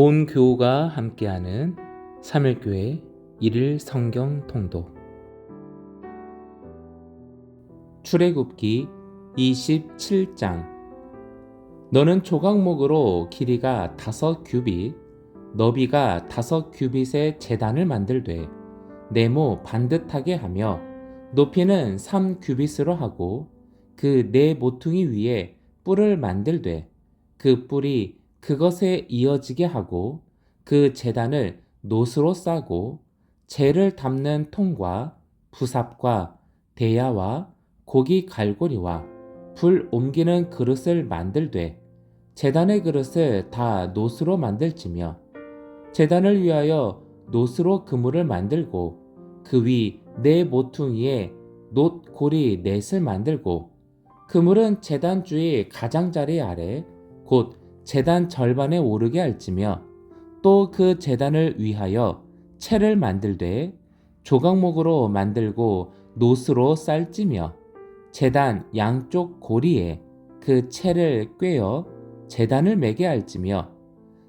온 교우가 함께하는 3일교회 1일 성경 통독. 출애굽기 27장. 너는 조각목으로 길이가 다섯 규빗, 너비가 다섯 규빗의 재단을 만들되 네모 반듯하게 하며 높이는 3 규빗으로 하고 그 네 모퉁이 위에 뿔을 만들되 그 뿔이 그것에 이어지게 하고 그 재단을 노스로 싸고 재를 담는 통과 부삽과 대야와 고기 갈고리와 불 옮기는 그릇을 만들되 재단의 그릇을 다 노스로 만들지며 재단을 위하여 노스로 그물을 만들고 그 위 네 모퉁이에 놋 고리 넷을 만들고 그물은 재단 주의 가장자리 아래 곧 재단 절반에 오르게 할지며 또 그 재단을 위하여 채를 만들되 조각목으로 만들고 노스로 쌀지며 재단 양쪽 고리에 그 채를 꿰어 재단을 매게 할지며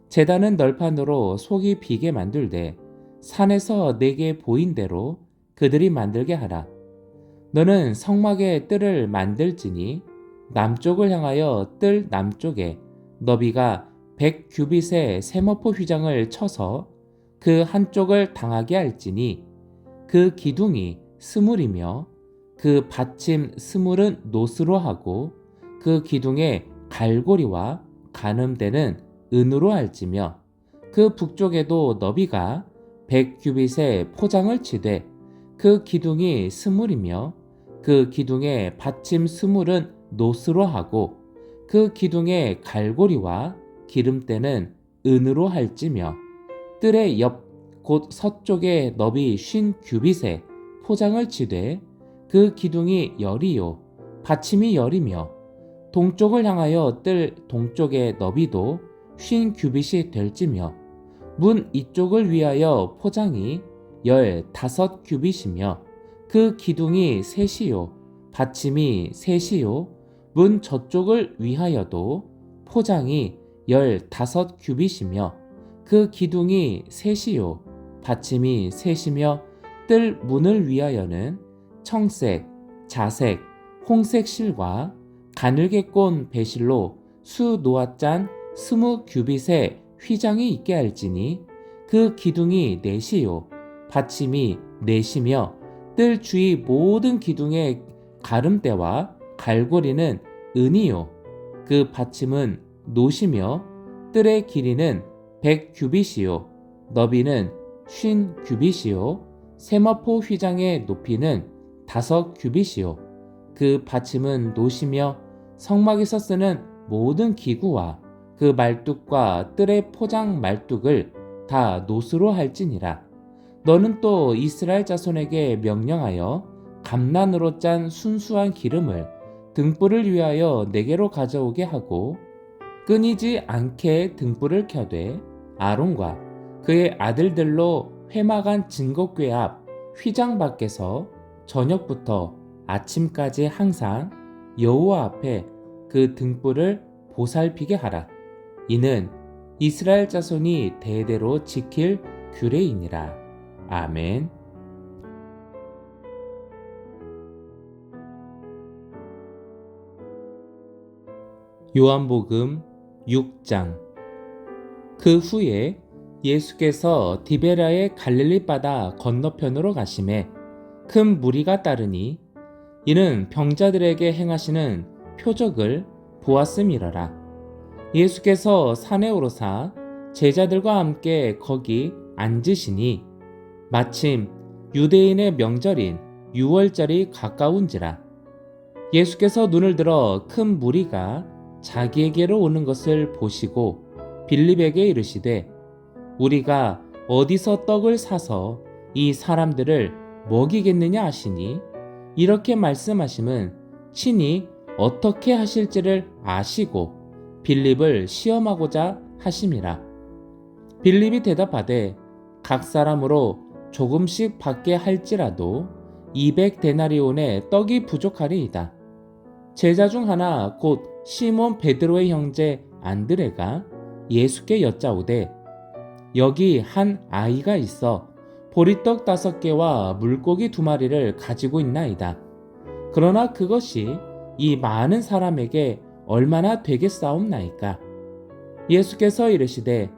재단은 널판으로 속이 비게 만들되 산에서 내게 보인 대로 그들이 만들게 하라. 너는 성막의 뜰을 만들지니 남쪽을 향하여 뜰 남쪽에 너비가 백 규빗의 세머포 휘장을 쳐서 그 한쪽을 당하게 할지니 그 기둥이 스물이며 그 받침 스물은 노스로 하고 그 기둥의 갈고리와 가늠대는 은으로 할지며 그 북쪽에도 너비가 백 규빗의 포장을 치되 그 기둥이 스물이며 그 기둥의 받침 스물은 노스로 하고 그 기둥의 갈고리와 기름때는 은으로 할지며 뜰의 옆 곧 서쪽에 너비 쉰 규빗에 포장을 치되 그 기둥이 열이요 받침이 열이며 동쪽을 향하여 뜰 동쪽의 너비도 쉰 규빗이 될지며 문 이쪽을 위하여 포장이 열 다섯 규빗이며 그 기둥이 셋이요 받침이 셋이요 문 저쪽을 위하여도 포장이 열 다섯 규빗이며 그 기둥이 셋이요. 받침이 셋이며 뜰 문을 위하여는 청색, 자색, 홍색 실과 가늘게 꼰 배실로 수 노아짠 스무 규빗의 휘장이 있게 할지니 그 기둥이 넷이요. 받침이 넷이며 뜰 주위 모든 기둥의 가름대와 갈고리는 은이요. 그 받침은 노시며 뜰의 길이는 백 규빗이요. 너비는 쉰 규빗이요. 세마포 휘장의 높이는 다섯 규빗이요. 그 받침은 노시며 성막에서 쓰는 모든 기구와 그 말뚝과 뜰의 포장 말뚝을 다 노스로 할지니라. 너는 또 이스라엘 자손에게 명령하여 감난으로 짠 순수한 기름을 등불을 위하여 내게로 가져오게 하고 끊이지 않게 등불을 켜되 아론과 그의 아들들로 회막한 증거궤 앞 휘장 밖에서 저녁부터 아침까지 항상 여호와 앞에 그 등불을 보살피게 하라. 이는 이스라엘 자손이 대대로 지킬 규례이니라. 아멘. 요한복음 6장 그 후에 예수께서 디베라의 갈릴리 바다 건너편으로 가심에 큰 무리가 따르니 이는 병자들에게 행하시는 표적을 보았음이러라. 예수께서 산에 오르사 제자들과 함께 거기 앉으시니 마침 유대인의 명절인 유월절이 가까운지라. 예수께서 눈을 들어 큰 무리가 자기에게로 오는 것을 보시고 빌립에게 이르시되 우리가 어디서 떡을 사서 이 사람들을 먹이겠느냐 하시니 이렇게 말씀하심은 친히 어떻게 하실지를 아시고 빌립을 시험하고자 하심이라 빌립이 대답하되 각 사람으로 조금씩 받게 할지라도 200 데나리온의 떡이 부족하리이다. 제자 중 하나 곧 시몬 베드로의 형제 안드레가 예수께 여짜오되 여기 한 아이가 있어 보리떡 다섯 개와 물고기 두 마리를 가지고 있나이다. 그러나 그것이 이 많은 사람에게 얼마나 되겠사옵나이까? 예수께서 이르시되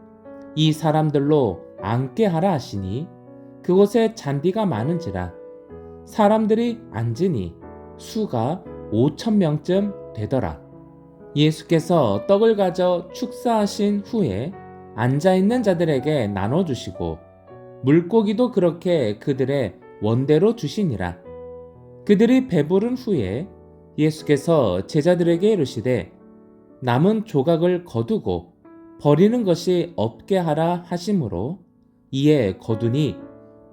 이 사람들로 앉게 하라 하시니 그곳에 잔디가 많은지라 사람들이 앉으니 수가 오천 명쯤 되더라. 예수께서 떡을 가져 축사하신 후에 앉아 있는 자들에게 나눠 주시고 물고기도 그렇게 그들의 원대로 주시니라. 그들이 배부른 후에 예수께서 제자들에게 이르시되 남은 조각을 거두고 버리는 것이 없게 하라 하심으로 이에 거두니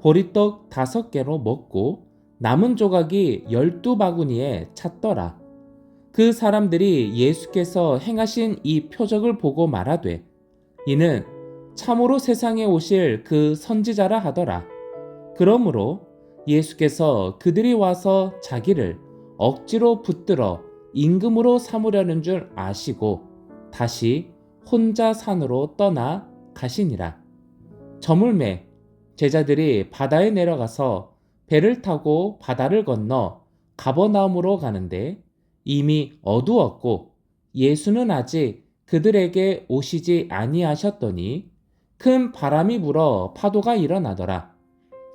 보리떡 다섯 개로 먹고 남은 조각이 열두 바구니에 찼더라. 그 사람들이 예수께서 행하신 이 표적을 보고 말하되 이는 참으로 세상에 오실 그 선지자라 하더라. 그러므로 예수께서 그들이 와서 자기를 억지로 붙들어 임금으로 삼으려는 줄 아시고 다시 혼자 산으로 떠나 가시니라. 저물매 제자들이 바다에 내려가서 배를 타고 바다를 건너 가버나움으로 가는데 이미 어두웠고 예수는 아직 그들에게 오시지 아니하셨더니 큰 바람이 불어 파도가 일어나더라.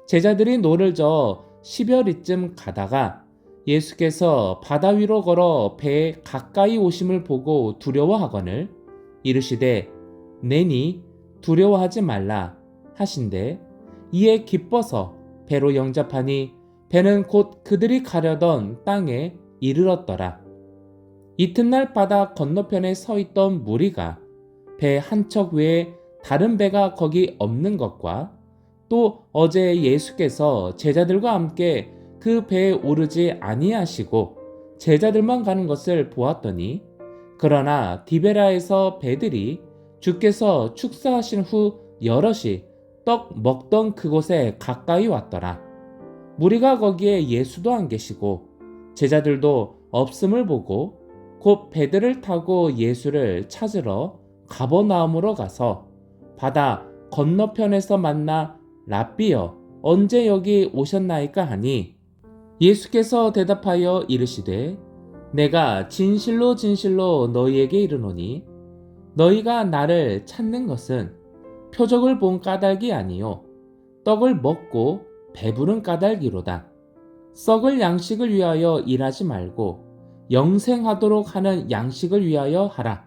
제자들이 노를 저 10여리쯤 가다가 예수께서 바다 위로 걸어 배에 가까이 오심을 보고 두려워하거늘 이르시되 내니 두려워하지 말라 하신대 이에 기뻐서 배로 영접하니 배는 곧 그들이 가려던 땅에 이르렀더라. 이튿날 바다 건너편에 서 있던 무리가 배 한 척 외에 다른 배가 거기 없는 것과 또 어제 예수께서 제자들과 함께 그 배에 오르지 아니하시고 제자들만 가는 것을 보았더니 그러나 디베라에서 배들이 주께서 축사하신 후 여럿이 떡 먹던 그곳에 가까이 왔더라. 무리가 거기에 예수도 안 계시고 제자들도 없음을 보고 곧 배들을 타고 예수를 찾으러 가버나움으로 가서 바다 건너편에서 만나 라비여 언제 여기 오셨나이까 하니 예수께서 대답하여 이르시되 내가 진실로 진실로 너희에게 이르노니 너희가 나를 찾는 것은 표적을 본 까닭이 아니요 떡을 먹고 배부른 까닭이로다. 썩을 양식을 위하여 일하지 말고 영생하도록 하는 양식을 위하여 하라.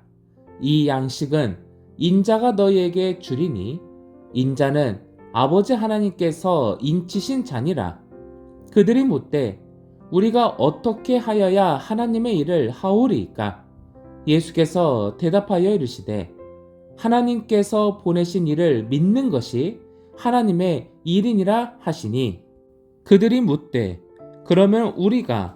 이 양식은 인자가 너희에게 주리니 인자는 아버지 하나님께서 인치신 자니라. 그들이 묻되 우리가 어떻게 하여야 하나님의 일을 하오리이까? 예수께서 대답하여 이르시되 하나님께서 보내신 일을 믿는 것이 하나님의 일이니라 하시니 그들이 묻되 그러면 우리가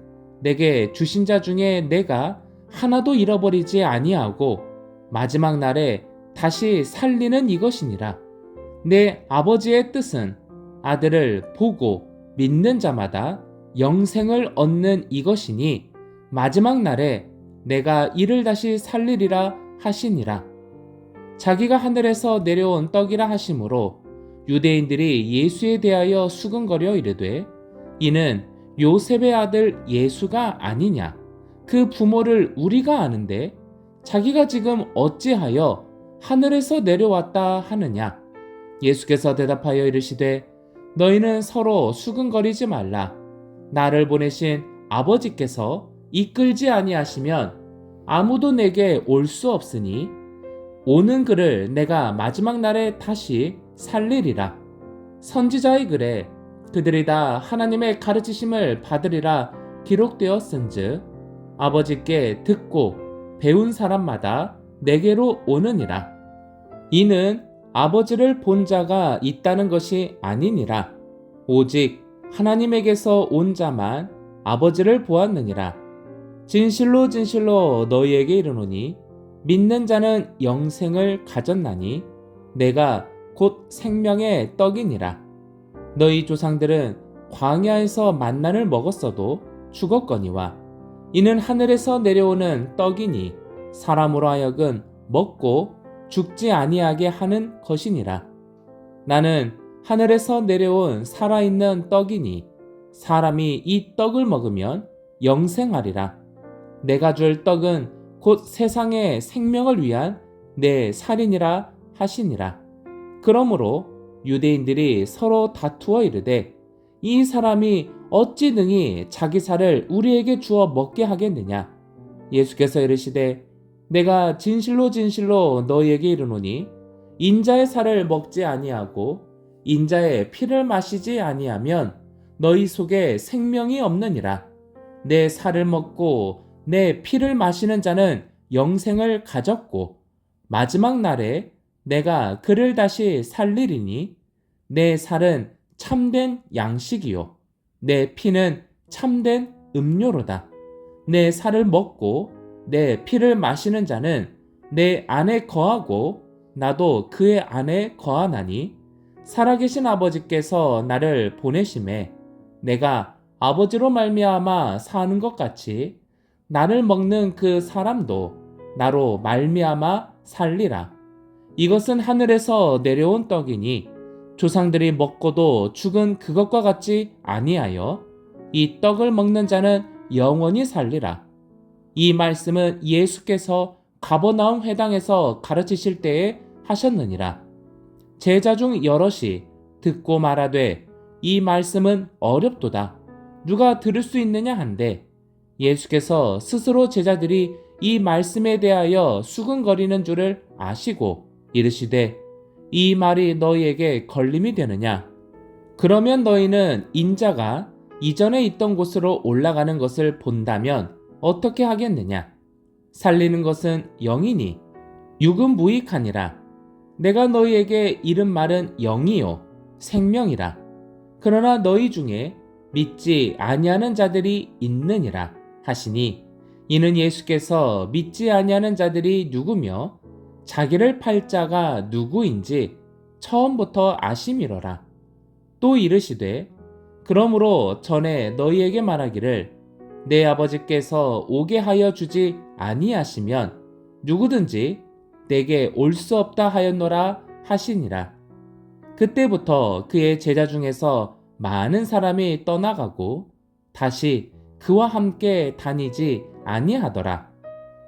내게 주신 자 중에 내가 하나도 잃어버리지 아니하고 마지막 날에 다시 살리는 이것이니라. 내 아버지의 뜻은 아들을 보고 믿는 자마다 영생을 얻는 이것이니 마지막 날에 내가 이를 다시 살리리라 하시니라. 자기가 하늘에서 내려온 떡이라 하심으로 유대인들이 예수에 대하여 수근거려 이르되 이는 요셉의 아들 예수가 아니냐? 그 부모를 우리가 아는데 자기가 지금 어찌하여 하늘에서 내려왔다 하느냐? 예수께서 대답하여 이르시되 너희는 서로 수근거리지 말라. 나를 보내신 아버지께서 이끌지 아니하시면 아무도 내게 올 수 없으니 오는 그를 내가 마지막 날에 다시 살리리라. 선지자의 글에 그들이 다 하나님의 가르치심을 받으리라 기록되었은즉 아버지께 듣고 배운 사람마다 내게로 오느니라. 이는 아버지를 본 자가 있다는 것이 아니니라. 오직 하나님에게서 온 자만 아버지를 보았느니라. 진실로 진실로 너희에게 이르노니 믿는 자는 영생을 가졌나니 내가 곧 생명의 떡이니라. 너희 조상들은 광야에서 만나를 먹었어도 죽었거니와 이는 하늘에서 내려오는 떡이니 사람으로 하여금 먹고 죽지 아니하게 하는 것이니라. 나는 하늘에서 내려온 살아있는 떡이니 사람이 이 떡을 먹으면 영생하리라. 내가 줄 떡은 곧 세상의 생명을 위한 내 살인이라 하시니라. 그러므로 유대인들이 서로 다투어 이르되 이 사람이 어찌 능히 자기 살을 우리에게 주어 먹게 하겠느냐? 예수께서 이르시되 내가 진실로 진실로 너희에게 이르노니 인자의 살을 먹지 아니하고 인자의 피를 마시지 아니하면 너희 속에 생명이 없느니라. 내 살을 먹고 내 피를 마시는 자는 영생을 가졌고 마지막 날에 내가 그를 다시 살리리니 내 살은 참된 양식이요 내 피는 참된 음료로다. 내 살을 먹고 내 피를 마시는 자는 내 안에 거하고 나도 그의 안에 거하나니 살아계신 아버지께서 나를 보내심에 내가 아버지로 말미암아 사는 것 같이 나를 먹는 그 사람도 나로 말미암아 살리라. 이것은 하늘에서 내려온 떡이니 조상들이 먹고도 죽은 그것과 같지 아니하여 이 떡을 먹는 자는 영원히 살리라. 이 말씀은 예수께서 가버나움 회당에서 가르치실 때에 하셨느니라. 제자 중 여럿이 듣고 말하되 이 말씀은 어렵도다. 누가 들을 수 있느냐 한데 예수께서 스스로 제자들이 이 말씀에 대하여 수근거리는 줄을 아시고 이르시되 이 말이 너희에게 걸림이 되느냐? 그러면 너희는 인자가 이전에 있던 곳으로 올라가는 것을 본다면 어떻게 하겠느냐? 살리는 것은 영이니 육은 무익하니라. 내가 너희에게 이른 말은 영이요 생명이라. 그러나 너희 중에 믿지 아니하는 자들이 있느니라. 하시니 이는 예수께서 믿지 아니하는 자들이 누구며 자기를 팔 자가 누구인지 처음부터 아심이로라. 또 이르시되 그러므로 전에 너희에게 말하기를 내 아버지께서 오게 하여 주지 아니하시면 누구든지 내게 올 수 없다 하였노라 하시니라. 그때부터 그의 제자 중에서 많은 사람이 떠나가고 다시 그와 함께 다니지 아니하더라.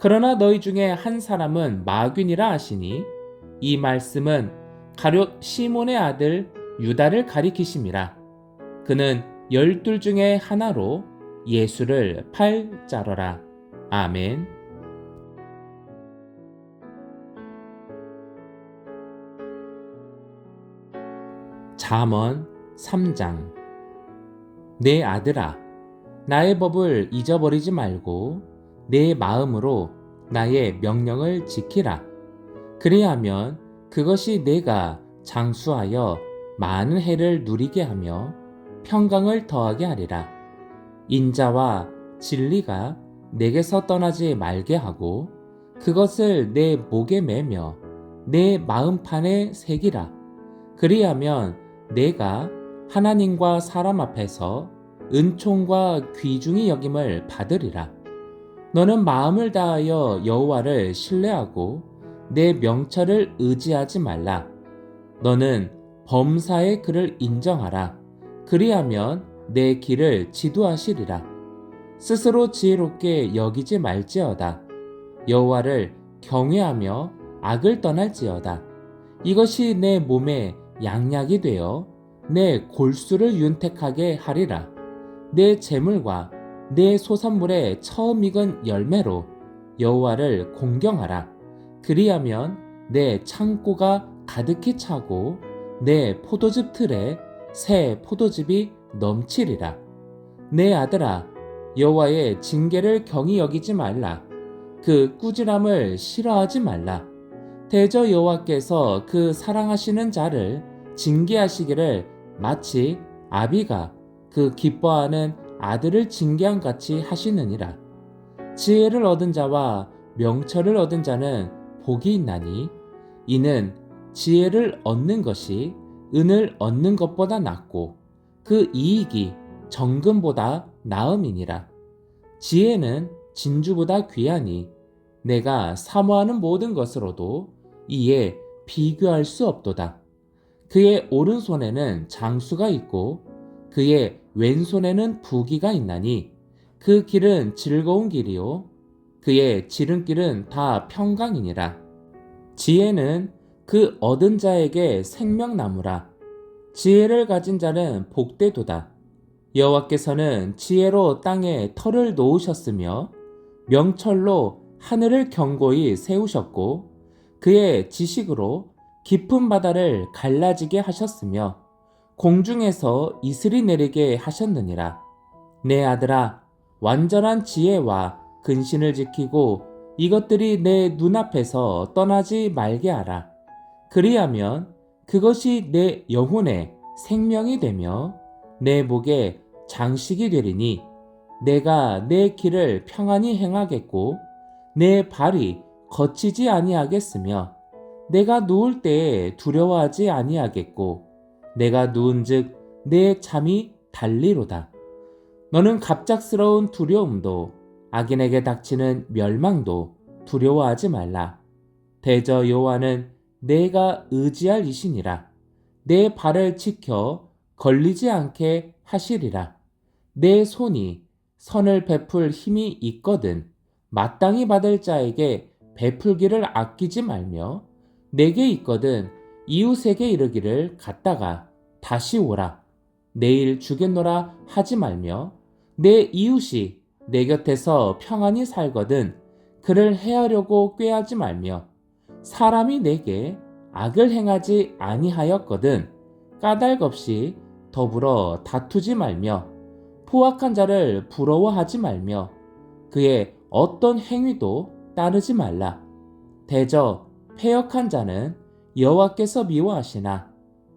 그러나 너희 중에 한 사람은 마귀니라 하시니 이 말씀은 가룟 시몬의 아들 유다를 가리키심이라. 그는 열둘 중에 하나로 예수를 팔 자러라. 아멘. 잠언 3장 내 아들아 나의 법을 잊어버리지 말고 내 마음으로 나의 명령을 지키라. 그리하면 그것이 내가 장수하여 많은 해를 누리게 하며 평강을 더하게 하리라. 인자와 진리가 내게서 떠나지 말게 하고 그것을 내 목에 매며 내 마음판에 새기라. 그리하면 내가 하나님과 사람 앞에서 은총과 귀중히 여김을 받으리라. 너는 마음을 다하여 여호와를 신뢰하고 내 명철을 의지하지 말라. 너는 범사의 그를 인정하라. 그리하면 내 길을 지도하시리라. 스스로 지혜롭게 여기지 말지어다. 여호와를 경외하며 악을 떠날지어다. 이것이 내 몸에 양약이 되어 내 골수를 윤택하게 하리라. 내 재물과 내 소산물의 처음 익은 열매로 여호와를 공경하라. 그리하면 내 창고가 가득히 차고 내 포도즙 틀에 새 포도즙이 넘치리라. 내 아들아, 여호와의 징계를 경히 여기지 말라. 그 꾸지람을 싫어하지 말라. 대저 여호와께서 그 사랑하시는 자를 징계하시기를 마치 아비가 그 기뻐하는 아들을 징계한 같이 하시느니라. 지혜를 얻은 자와 명철을 얻은 자는 복이 있나니 이는 지혜를 얻는 것이 은을 얻는 것보다 낫고 그 이익이 정금보다 나음이니라. 지혜는 진주보다 귀하니 내가 사모하는 모든 것으로도 이에 비교할 수 없도다. 그의 오른손에는 장수가 있고 그의 왼손에는 부기가 있나니 그 길은 즐거운 길이요 그의 지름길은 다 평강이니라. 지혜는 그 얻은 자에게 생명나무라. 지혜를 가진 자는 복되도다. 여호와께서는 지혜로 땅에 털을 놓으셨으며 명철로 하늘을 견고히 세우셨고 그의 지식으로 깊은 바다를 갈라지게 하셨으며 공중에서 이슬이 내리게 하셨느니라. 내 아들아, 완전한 지혜와 근신을 지키고 이것들이 내 눈앞에서 떠나지 말게 하라. 그리하면 그것이 내 영혼의 생명이 되며 내 목에 장식이 되리니 내가 내 길을 평안히 행하겠고 내 발이 거치지 아니하겠으며 내가 누울 때에 두려워하지 아니하겠고 내가 누운즉 내 잠이 달리로다. 너는 갑작스러운 두려움도 악인에게 닥치는 멸망도 두려워하지 말라. 대저 여호와는 내가 의지할 이신이라. 내 발을 지켜 걸리지 않게 하시리라. 내 손이 선을 베풀 힘이 있거든 마땅히 받을 자에게 베풀기를 아끼지 말며 내게 있거든 이웃에게 이르기를 갔다가 다시 오라. 내일 주겠노라 하지 말며 내 이웃이 내 곁에서 평안히 살거든 그를 해하려고 꾀하지 말며 사람이 내게 악을 행하지 아니하였거든 까닭 없이 더불어 다투지 말며 포악한 자를 부러워하지 말며 그의 어떤 행위도 따르지 말라 대저 폐역한 자는 여호와께서 미워하시나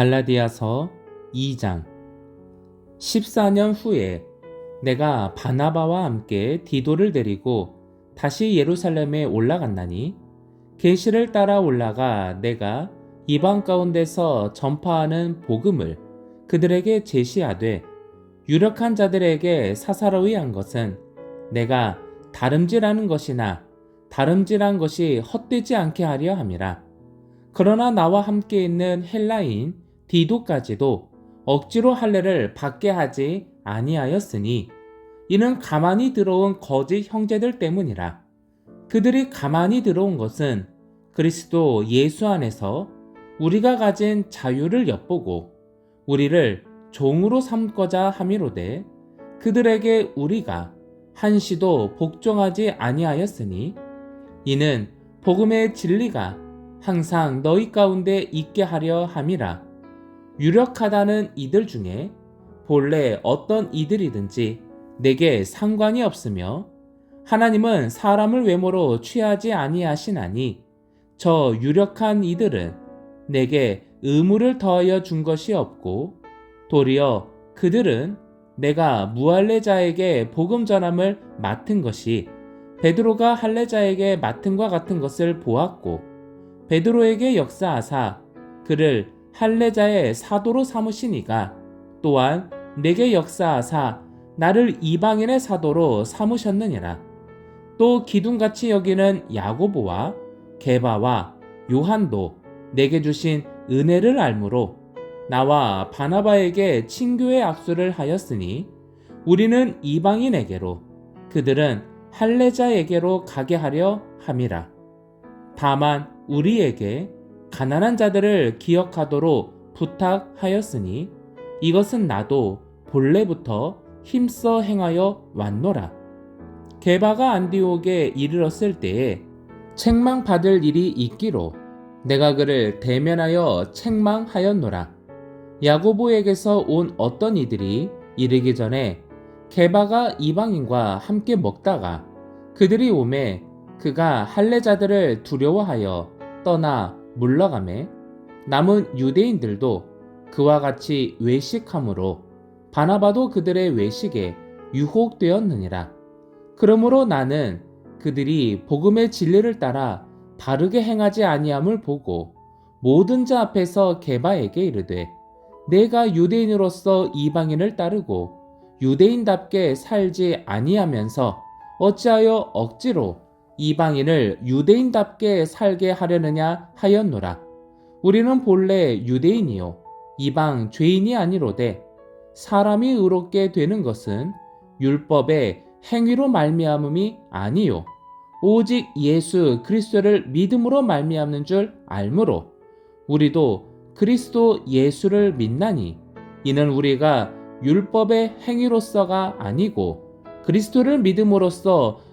갈라디아서 2장 14년 후에 내가 바나바와 함께 디도를 데리고 다시 예루살렘에 올라갔나니 계시를 따라 올라가 내가 이방 가운데서 전파하는 복음을 그들에게 제시하되 유력한 자들에게 사사로이 한 것은 내가 다름질하는 것이나 다름질한 것이 헛되지 않게 하려 함이라. 그러나 나와 함께 있는 헬라인 디도까지도 억지로 할례를 받게 하지 아니하였으니 이는 가만히 들어온 거짓 형제들 때문이라. 그들이 가만히 들어온 것은 그리스도 예수 안에서 우리가 가진 자유를 엿보고 우리를 종으로 삼고자 함이로되 그들에게 우리가 한시도 복종하지 아니하였으니 이는 복음의 진리가 항상 너희 가운데 있게 하려 함이라 유력하다는 이들 중에 본래 어떤 이들이든지 내게 상관이 없으며 하나님은 사람을 외모로 취하지 아니하시나니 저 유력한 이들은 내게 의무를 더하여 준 것이 없고 도리어 그들은 내가 무할례자에게 복음 전함을 맡은 것이 베드로가 할례자에게 맡은과 같은 것을 보았고 베드로에게 역사하사 그를 할례자의 사도로 삼으시니가 또한 내게 역사하사 나를 이방인의 사도로 삼으셨느니라 또 기둥같이 여기는 야고보와 게바와 요한도 내게 주신 은혜를 알므로 나와 바나바에게 친교의 악수를 하였으니 우리는 이방인에게로 그들은 할례자에게로 가게 하려 함이라. 다만 우리에게 가난한 자들을 기억하도록 부탁하였으니 이것은 나도 본래부터 힘써 행하여 왔노라. 게바가 안디옥에 이르렀을 때에 책망 받을 일이 있기로 내가 그를 대면하여 책망하였노라. 야고보에게서 온 어떤 이들이 이르기 전에 게바가 이방인과 함께 먹다가 그들이 오매 그가 할례자들을 두려워하여 떠나 물러가매 남은 유대인들도 그와 같이 외식함으로 바나바도 그들의 외식에 유혹되었느니라. 그러므로 나는 그들이 복음의 진리를 따라 바르게 행하지 아니함을 보고 모든 자 앞에서 게바에게 이르되 내가 유대인으로서 이방인을 따르고 유대인답게 살지 아니하면서 어찌하여 억지로 이방인을 유대인답게 살게 하려느냐 하였노라. 우리는 본래 유대인이요 이방 죄인이 아니로되 사람이 의롭게 되는 것은 율법의 행위로 말미암음이 아니요 오직 예수 그리스도를 믿음으로 말미암는 줄 알므로 우리도 그리스도 예수를 믿나니 이는 우리가 율법의 행위로서가 아니고 그리스도를 믿음으로써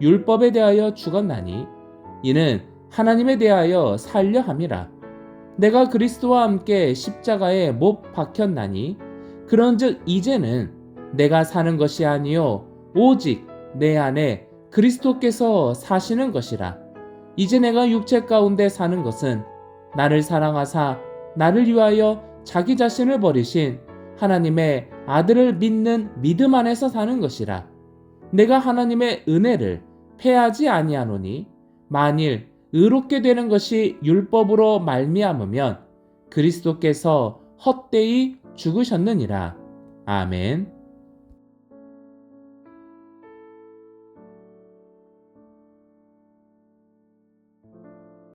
율법에 대하여 죽었나니 이는 하나님에 대하여 살려 함이라 내가 그리스도와 함께 십자가에 못 박혔나니 그런즉 이제는 내가 사는 것이 아니요 오직 내 안에 그리스도께서 사시는 것이라 이제 내가 육체 가운데 사는 것은 나를 사랑하사 나를 위하여 자기 자신을 버리신 하나님의 아들을 믿는 믿음 안에서 사는 것이라. 내가 하나님의 은혜를 패하지 아니하노니 만일 의롭게 되는 것이 율법으로 말미암으면 그리스도께서 헛되이 죽으셨느니라. 아멘.